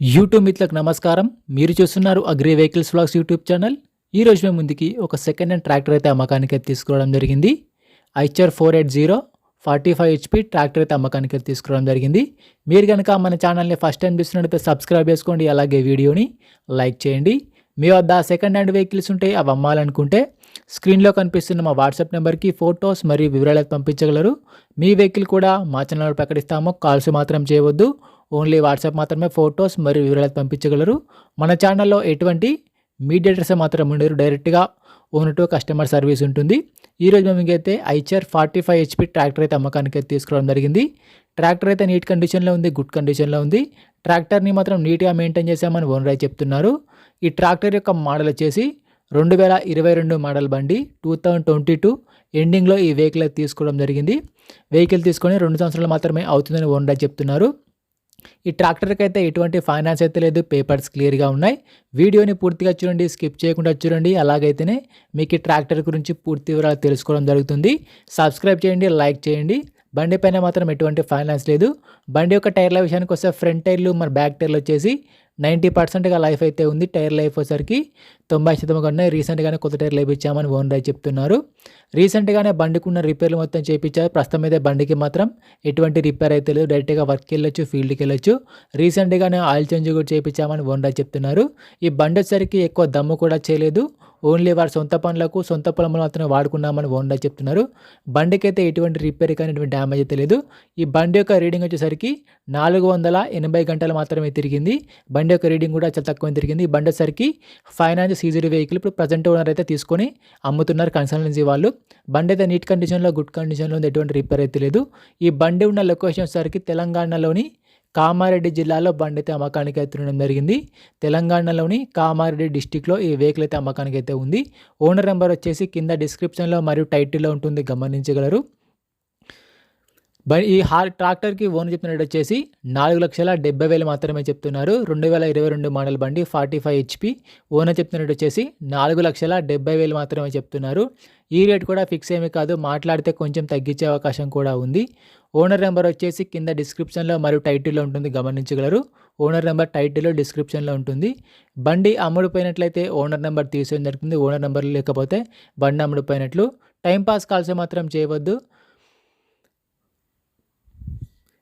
YouTube మిత్రులకు నమస్కారం. మీరు చూస్తున్నారు agri vehicles blogs YouTube channel. ఈ రోజు మేము ముందుకి ఒక సెకండ్ హ్యాండ్ ట్రాక్టర్ అయితే అమ్మకానికి అయితే తీసుకురావడం జరిగింది. Eicher four eight zero forty five HP tractor అయితే అమ్మకానికి అయితే తీసుకురావడం జరిగింది. మీరు కనుక మన ఛానల్ని ఫస్ట్ టైం చూస్తున్నట్లయితే సబ్స్క్రైబ్ చేసుకోండి అలాగే వీడియోని లైక్ చేయండి. మీ వద్ద సెకండ్ హ్యాండ్ వెహికల్స్ ఉంటే అవి అమ్మాలనుకుంటే స్క్రీన్లో కనిపిస్తున్న మా వాట్సాప్ నెంబర్కి ఫొటోస్ మరియు వివరాలు అయితే పంపించగలరు. మీ వెహికల్ కూడా మా ఛానల్ ప్రకటిస్తాము. కాల్స్ మాత్రం చేయవద్దు. ఓన్లీ వాట్సాప్ మాత్రమే ఫొటోస్ మరియు వివరాలు పంపించగలరు. మన ఛానల్లో ఎటువంటి మీడియేటర్స్ మాత్రం ఉండరు డైరెక్ట్గా ఓన్ టు కస్టమర్ సర్వీస్ ఉంటుంది. ఈరోజు మేము అయితే Eicher forty five HP tractor అయితే అమ్మకానికి అయితే తీసుకురావడం జరిగింది. ట్రాక్టర్ అయితే నీట్ కండిషన్లో ఉంది గుడ్ కండిషన్లో ఉంది. ట్రాక్టర్ని మాత్రం నీట్గా మెయింటైన్ చేశామని ఓనర్ అయితే చెప్తున్నారు. ఈ ట్రాక్టర్ యొక్క మోడల్ వచ్చేసి రెండు వేల ఇరవై రెండు మోడల్ బండి టూ థౌజండ్ ట్వంటీ టూ ఎండింగ్లో ఈ వెహికల్ తీసుకోవడం జరిగింది. వెహికల్ తీసుకొని రెండు సంవత్సరాలు మాత్రమే అవుతుందని ఓనర్ చెప్తున్నారు. ఈ ట్రాక్టర్కి అయితే ఎటువంటి ఫైనాన్స్ అయితే లేదు పేపర్స్ క్లియర్గా ఉన్నాయి. వీడియోని పూర్తిగా చూడండి స్కిప్ చేయకుండా చూడండి. అలాగైతేనే మీకు ఈ ట్రాక్టర్ గురించి పూర్తి వివరాలు తెలుసుకోవడం జరుగుతుంది. సబ్స్క్రైబ్ చేయండి లైక్ చేయండి. బండి పైన మాత్రం ఎటువంటి ఫైనాన్స్ లేదు. బండి యొక్క టైర్ల విషయానికి వస్తే ఫ్రంట్ టైర్లు మన బ్యాక్ టైర్లు వచ్చేసి నైంటీ పర్సెంట్గా లైఫ్ అయితే ఉంది. టైర్ లైఫ్ వచ్చేసరికి తొంభై శాతం ఉన్నాయి రీసెంట్గానే కొత్త టైర్ లేపించామని ఓనర్ అయితే చెప్తున్నారు. రీసెంట్గానే బండికి ఉన్న రిపేర్లు మొత్తం చేయించారు ప్రస్తుతం అయితే బండికి మాత్రం ఎటువంటి రిపేర్ అయితే లేదు. డైరెక్ట్గా వర్క్కి వెళ్ళొచ్చు ఫీల్డ్కి వెళ్ళొచ్చు. రీసెంట్గానే ఆయిల్ చేంజ్ కూడా చేయించామని ఓనర్ చెప్తున్నారు. ఈ బండి వచ్చేసరికి ఎక్కువ దమ్ము కూడా చేయలేదు. ఓన్లీ వారి సొంత పనులకు సొంత పొలంలో మాత్రమే వాడుకున్నామని ఓనర్ చెప్తున్నారు. బండికి అయితే ఎటువంటి రిపేర్ కానీ ఎటువంటి డ్యామేజ్ అయితే లేదు. ఈ బండి యొక్క రీడింగ్ వచ్చేసరికి నాలుగు వందల ఎనభై గంటలు మాత్రమే తిరిగింది. బండి యొక్క రీడింగ్ కూడా చాలా తక్కువ తిరిగింది. ఈ బండి వచ్చేసరికి ఫైనాన్స్ సీజరీ వెహికల్ ఇప్పుడు ప్రజెంట్ ఓనర్ అయితే తీసుకొని అమ్ముతున్నారు కన్సల్టెన్సీ వాళ్ళు. బండి అయితే నీట్ కండిషన్లో గుడ్ కండిషన్లో ఉంది. ఎటువంటి రిపేర్ అయితే లేదు. ఈ బండి ఉన్న లొకేషన్ వచ్చేసరికి తెలంగాణలోని కామారెడ్డి జిల్లాలో బండి అయితే అమ్మకానికి అయితే ఉండడం జరిగింది. తెలంగాణలోని కామారెడ్డి డిస్టిక్లో ఈ వెహికల్ అయితే అమ్మకానికి అయితే ఉంది. ఓనర్ నెంబర్ వచ్చేసి కింద డిస్క్రిప్షన్లో మరియు టైటిల్లో ఉంటుంది. గమనించగలరు. ఈ హార్ ట్రాక్టర్కి ఓన్ చెప్తున్నట్టు వచ్చేసి నాలుగు లక్షల డెబ్బై వేలు మాత్రమే చెప్తున్నారు. రెండు వేల ఇరవై రెండు మోడల్ బండి ఫార్టీ ఫైవ్ హెచ్పి ఓనర్ చెప్తున్నట్టు వచ్చేసి నాలుగు లక్షల డెబ్బై వేలు మాత్రమే చెప్తున్నారు. ఈ రేట్ కూడా ఫిక్స్ ఏమీ కాదు మాట్లాడితే కొంచెం తగ్గించే అవకాశం కూడా ఉంది. ఓనర్ నెంబర్ వచ్చేసి కింద డిస్క్రిప్షన్లో మరియు టైటిల్లో ఉంటుంది గమనించగలరు. ఓనర్ నెంబర్ టైటిల్లో డిస్క్రిప్షన్లో ఉంటుంది. బండి అమ్ముడుపోయినట్లయితే ఓనర్ నెంబర్ తీసేయడం జరుగుతుంది. ఓనర్ నెంబర్ లేకపోతే బండి అమ్ముడుపోయినట్లు. టైంపాస్ కాల్స్ మాత్రం చేయవద్దు.